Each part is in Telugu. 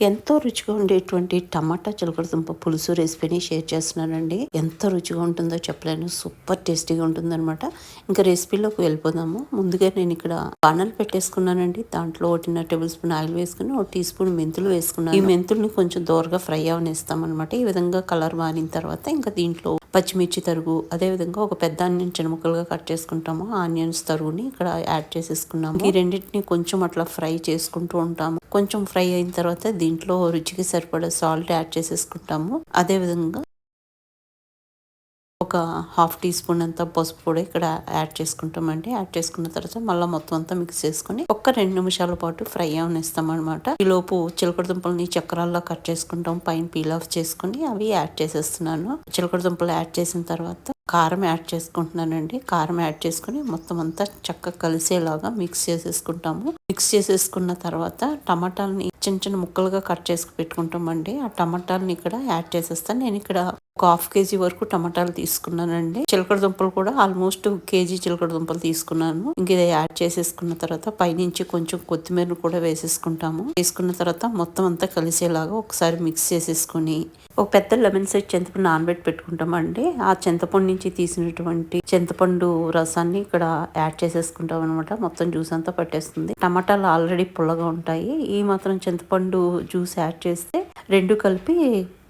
ఎంతో రుచిగా ఉండేటువంటి టమాటా చిలకడ దుంప పులుసు రెసిపీని షేర్ చేస్తున్నానండి. ఎంత రుచిగా ఉంటుందో చెప్పలేను. సూపర్ టేస్టీగా ఉంటుందన్నమాట. ఇంకా రెసిపీలోకి వెళ్ళిపోదాము. ముందుగా నేను ఇక్కడ పానల్ పెట్టేసుకున్నానండి. దాంట్లో ఒకటిన్న టేబుల్ స్పూన్ ఆయిల్ వేసుకుని ఒక టీ స్పూన్ మెంతులు వేసుకున్నాను. ఈ మెంతుల్ని కొంచెం దోరగా ఫ్రై అవనిస్తామన్నమాట. అనమాట ఈ విధంగా కలర్ మారిన తర్వాత ఇంకా దీంట్లో పచ్చిమిర్చి తరుగు అదేవిధంగా ఒక పెద్ద ఆనియన్ చిన్న ముక్కలుగా కట్ చేసుకుంటాము. ఆనియన్స్ తరుగుని ఇక్కడ యాడ్ చేసేసుకున్నాము. ఈ రెండింటిని కొంచెం అట్లా ఫ్రై చేసుకుంటూ ఉంటాము. కొంచెం ఫ్రై అయిన తర్వాత దీంట్లో రుచికి సరిపడే సాల్ట్ యాడ్ చేసేసుకుంటాము. అదేవిధంగా ఒక హాఫ్ టీ స్పూన్ అంతా పసుపు కూడా ఇక్కడ యాడ్ చేసుకుంటామండి. యాడ్ చేసుకున్న తర్వాత మళ్ళీ మొత్తం అంతా మిక్స్ చేసుకుని ఒక్క రెండు నిమిషాల పాటు ఫ్రై అవనిస్తాం అనమాట ఈ లోపు చిలకడ దుంపల్ని చక్రాల్లో కట్ చేసుకుంటాం పైన పీల్ ఆఫ్ చేసుకుని అవి యాడ్ చేసేస్తున్నాను. చిలకడ దుంపలు యాడ్ చేసిన తర్వాత కారం యాడ్ చేసుకుంటున్నానండి. కారం యాడ్ చేసుకుని మొత్తం అంతా చక్కగా కలిసేలాగా మిక్స్ చేసేసుకుంటాము. మిక్స్ చేసేసుకున్న తర్వాత టమాటాలని చిన్న చిన్న ముక్కలుగా కట్ చేసుకు పెట్టుకుంటామండి. ఆ టమాటాలని ఇక్కడ యాడ్ చేసేస్తాను నేను ఇక్కడ ఒక హాఫ్ కేజీ వరకు టమాటాలు తీసుకున్నానండి. చిలకడ దుంపలు కూడా ఆల్మోస్ట్ కేజీ చిలకడ దుంపలు తీసుకున్నాను. ఇంక ఇది యాడ్ చేసేసుకున్న తర్వాత పైనుంచి కొంచెం కొత్తిమీర కూడా వేసేసుకుంటాము. వేసుకున్న తర్వాత మొత్తం అంతా కలిసేలాగా ఒకసారి మిక్స్ చేసేసుకుని ఒక పెద్ద లెమన్ సైజ్ చింతపండు నానబెట్టి పెట్టుకుంటామండి. ఆ చింతపండు నుంచి తీసినటువంటి చింతపండు రసాన్ని ఇక్కడ యాడ్ చేసేసుకుంటాం అనమాట మొత్తం జ్యూస్ అంతా పట్టేస్తుంది. టమాటాలు ఆల్రెడీ పుల్లగా ఉంటాయి. ఈ మాత్రం చింతపండు జ్యూస్ యాడ్ చేస్తే రెండు కలిపి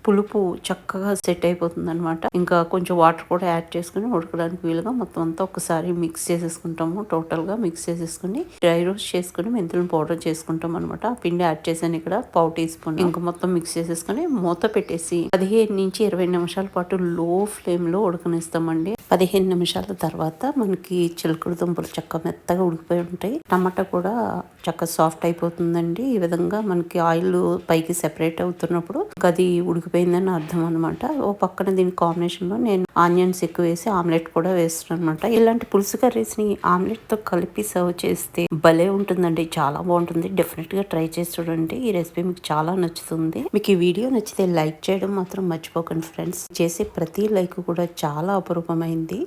పులుపు చక్కగా సెట్ అయిపోతుంది అనమాట ఇంకా కొంచెం వాటర్ కూడా యాడ్ చేసుకుని ఉడకడానికి వీలుగా మొత్తం అంతా ఒకసారి మిక్స్ చేసేసుకుంటాము. టోటల్గా మిక్స్ చేసేసుకుని డ్రై రోస్ట్ చేసుకుని మెంతులను పౌడర్ చేసుకుంటాం అనమాట పిండి యాడ్ చేశాను ఇక్కడ పావు టీ స్పూన్. ఇంకా మొత్తం మిక్స్ చేసేసుకుని మూత పెట్టేసి పదిహేను నుంచి ఇరవై నిమిషాల పాటు లో ఫ్లేమ్లో ఉడకనిస్తామండి. పదిహేను నిమిషాల తర్వాత మనకి చిలకడు దుంపలు చక్క మెత్తగా ఉడికిపోయి ఉంటాయి. టమాటా కూడా చక్క సాఫ్ట్ అయిపోతుందండి. ఈ విధంగా మనకి ఆయిల్ పైకి సెపరేట్ అవుతున్నప్పుడు అది ఉడికిపోయిందని అర్థం అనమాట ఓ పక్కన దీని కాంబినేషన్లో నేను ఆనియన్స్ ఎక్కువ వేసి ఆమ్లెట్ కూడా వేస్తున్నాను అనమాట ఇలాంటి పులుసు కర్రీస్ని ఆమ్లెట్తో ఆమ్లెట్తో కలిపి సర్వ్ చేస్తే భలే ఉంటుందండి. చాలా బాగుంటుంది. డెఫినెట్గా ట్రై చేసి చూడండి. ఈ రెసిపీ మీకు చాలా నచ్చుతుంది. మీకు ఈ వీడియో నచ్చితే లైక్ చేయడం మాత్రం మర్చిపోకండి ఫ్రెండ్స్. చేసే ప్రతి లైక్ కూడా చాలా అపురూపమైంది. అర్థమైంది